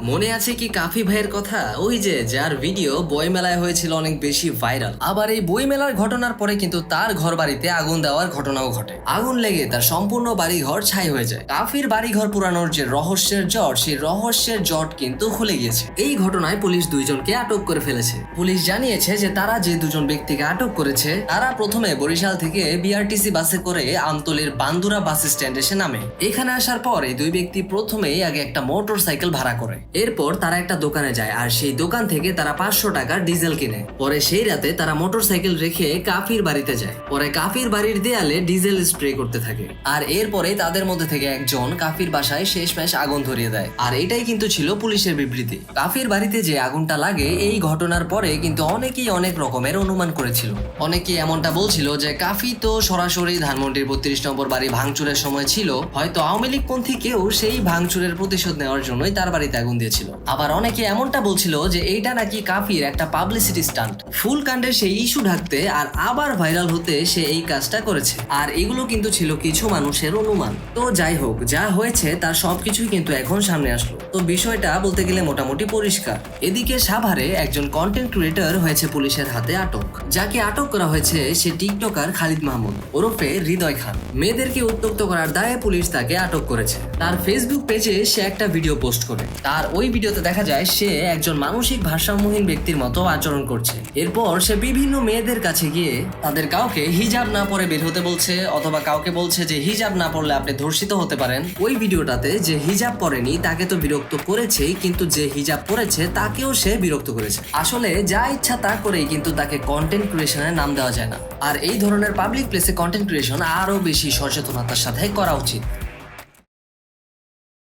মনে আছে কি কাফি ভাইয়ের কথা? ওই যে, যার ভিডিও বই মেলায় হয়েছিল অনেক বেশি ভাইরাল। আবার এই বই মেলার ঘটনার পরে কিন্তু তার ঘর বাড়িতে আগুন দেওয়ার ঘটনাও ঘটে। আগুন লেগে তার সম্পূর্ণ বাড়ি ঘর ছাই হয়ে যায়। কাফির বাড়ি ঘর পুরানোর যে রহস্যের জট সেই রহস্যের জট কিন্তু খুলে গিয়েছে। এই ঘটনায় পুলিশ দুইজনকে আটক করে ফেলেছে। পুলিশ জানিয়েছে যে তারা যে দুজন ব্যক্তিকে আটক করেছে, তারা প্রথমে বরিশাল থেকে বিআরটিসি বাসে করে আমতলির বান্দুরা বাস স্ট্যান্ড এসে নামে। এখানে আসার পর এই দুই ব্যক্তি প্রথমেই আগে একটা মোটর সাইকেল ভাড়া করে। এরপর তারা একটা দোকানে যায়, আর সেই দোকান থেকে তারা পাঁচশো টাকার ডিজেল কিনে। পরে সেই রাতে তারা মোটর সাইকেল রেখে কাফির বাড়িতে যায়। পরে কাফির বাড়ির দেয়ালে ডিজেল স্প্রে করতে থাকে। আর এরপরে তাদের মধ্যে থেকে একজন কাফির বাসায় শেষমেশ আগুন ধরিয়ে দেয়। আর এটাই কিন্তু ছিল পুলিশের বিবৃতি। কাফির বাড়িতে যে আগুনটা লাগে, এই ঘটনার পরে কিন্তু অনেকেই অনেক রকমের অনুমান করেছিল। অনেকে এমনটা বলছিল যে, কাফি তো সরাসরি ধানমন্ডির বত্রিশ নম্বর বাড়ি ভাঙচুরের সময় ছিল। হয়তো আওয়ামী লীগ পন্থী কেউ সেই ভাঙচুরের প্রতিশোধ নেওয়ার জন্যই তার বাড়িতে আগুন দিয়েছিল। আবার অনেকে এমনটা বলছিল যে এইটা নাকি কাফির একটা পাবলিসিটি স্টান্ট ফুল কাণ্ডের সেই ইস্যু ঢাকতে আর আবার ভাইরাল হতে সে এই কাজটা করেছে। আর এগুলো কিন্তু ছিল কিছু মানুষের অনুমান। তো যাই হোক, যা হয়েছে তার সবকিছুই কিন্তু এখন সামনে আসলো। তো বিষয়টা বলতে গেলে মোটামুটি পরিষ্কার। এদিকে সাভারে একজন কন্টেন্ট ক্রিয়েটর হয়েছে পুলিশের হাতে আটক। যাকে আটক করা হয়েছে সে টিকটকার খালিদ মাহমুদ। ওরফে হৃদয় খান। মেয়েদেরকে উত্তক্ত করার দায়ে পুলিশ তাকে আটক করেছে। তার ফেসবুক পেজে সে একটা ভিডিও পোস্ট করে। তার ওই ভিডিওতে দেখা যায় সে একজন মানসিক ভারসাম্যহীন ব্যক্তির মতো আচরণ করছে। এরপর সে বিভিন্ন মেয়েদের কাছে গিয়ে তাদের কাউকে হিজাব না পরে বের হতে বলছে অথবা কাউকে বলছে যে হিজাব না পরলে আপনি ধর্ষিত হতে পারেন। ওই ভিডিওটাতে যে হিজাব পরেনি, তাকে তো বিরক্ত করেছেই, কিন্তু যে হিজাব পরেছে, তাকেও সে বিরক্ত করেছে। আসলে যা ইচ্ছা তা করেই কিন্তু তাকে কন্টেন্ট ক্রিয়েশনের নাম দেওয়া যায় না। আর এই ধরনের পাবলিক প্লেসে কন্টেন্ট ক্রিয়েশন আরও বেশি সচেতনতার সাথে করা উচিত।